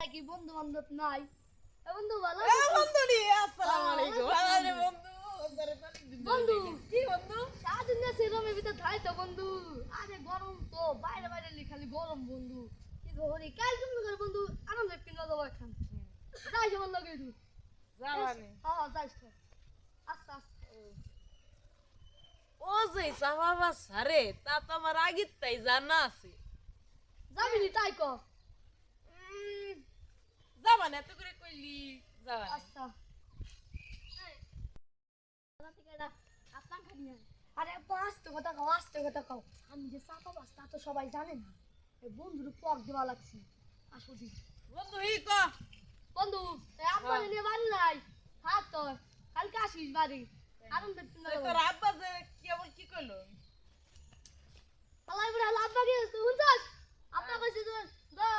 কি বন্ধু বান্ধব নাই বন্ধু ভালো বন্ধু রে, আসসালামু আলাইকুম। আরে বন্ধু, ধরে তালি দিবি। বন্ধু। কি বন্ধু? সারাদিন না সেরমের ভিতর থাই তো বন্ধু। আরে গরম তো বাইরে বাইরে খালি গরম বন্ধু। কি ধরি কাল তুমি করে বন্ধু? আনন্দ কিনা দেবো এখন। যাই যেমন লাগে তুই জামানে। হ্যাঁ যাইস আস্তে আস্তে। ও যে সাহাবা সারে তা তো আমার আগের তাই জানা আছে। যাবি নি তাই কর। যাবানে এত করে কইলি যাবানে আচ্ছা আরে আপা কথা কও আস্তে কথা কও আমি যে চাপা বাস তা তো সবাই জানে না বন্ধুর পক দেওয়া লাগছে আসো দি বন্ধু ই ক বন্ধু আব্বা। নিয়ে বাড়ি নাই থাক তো কালকে আসিস বাড়ি আনন্দ তোর আব্বা যে কেবল কি কইলো পালাই বুড়া লাভ বাগি তুই শুনছস আপনা কইছিস তো দা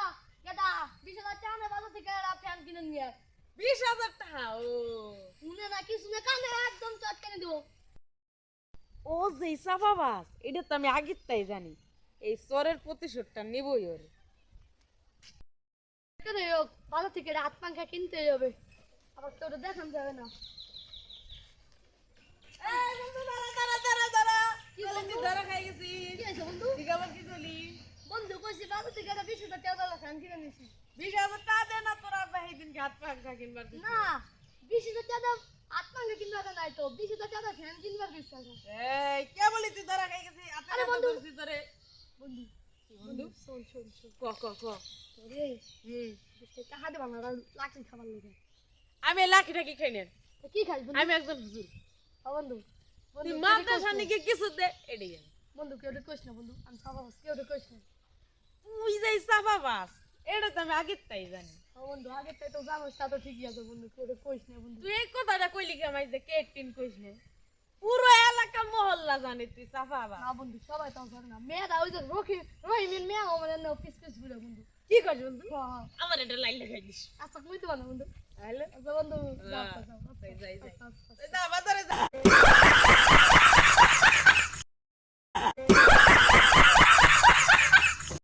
গেদা বিশ হাজার টাকা নে বাজার থেকে একটা ফ্যান কিনে নিয়ে আয়। বিশ হাজার টাকা ও। শুনে না কি শুনে? কানে একদম চটকানে দেবো। ও যে সাফাবাস এটা তো আমি আগের তাই জানি। এই চরের প্রতিশোধটা নিবই ওর। কেন বাজার থেকে হাত পাঙ্খা কিনতে হবে আবার তোর দেখান যাবে না এই বন্ধু দাঁড়া দাঁড়া দাঁড়া দাঁড়া কি বলে বন্ধু? তুই ধরা খাই গেছিস কি আছে বন্ধু তুই আবার কি করলি বন্ধু কইছি বাজার থেকে একটা বিশ হাজার টাকা ফ্যান কিনে নিছি। বিশ হাজার টাকা দে না তোর আব্বা সেই হাত পাখা কিনবার। না বিশ হাজার টাকা হাত কিনবার নাই তো বিশ হাজার টাকা ফ্যান কিনবার এই কে বলি তুই ধরা খাই আরে বন্ধু। তোরে বন্ধু বন্ধু? শোন শোন শোন। ক ক ক? হুম। টাকা দেবা না খাবার লেগে আমি লাখি টাকি খাই না তো কি খাই বন্ধু? আমি একজন হুজুর। বন্ধু। তুই মাদ্রাসা নাকি কিছু দে এটাই বন্ধু কেউ কইস না বন্ধু। আমি সবাই কেউ কইস না তুই যাই সাফা বাস। এটা তো আমি আগের তাই জানি। বন্ধু আগে থেকে তো জানোস তা তো ঠিকই আছে বন্ধু কেউ কইস না বন্ধু। তুই এই কথাটা কইলি কি আমায় যে কেক টিন কইস না? পুরো এলাকা মহল্লা জানে তুই সাফা বাস। না বন্ধু সবাই তো জানে না। মেয়েরা ওই যে রকি রহিমের মেয়ে আমার না পিস পিস ঘুরে বন্ধু। কি কইস বন্ধু? হ্যাঁ আমার এটা লাইন লাগাই দিস। আচ্ছা কইতে পারো বন্ধু। আচ্ছা বন্ধু যাও, হ্যাঁ, যাও, যাই, যাই, যাই।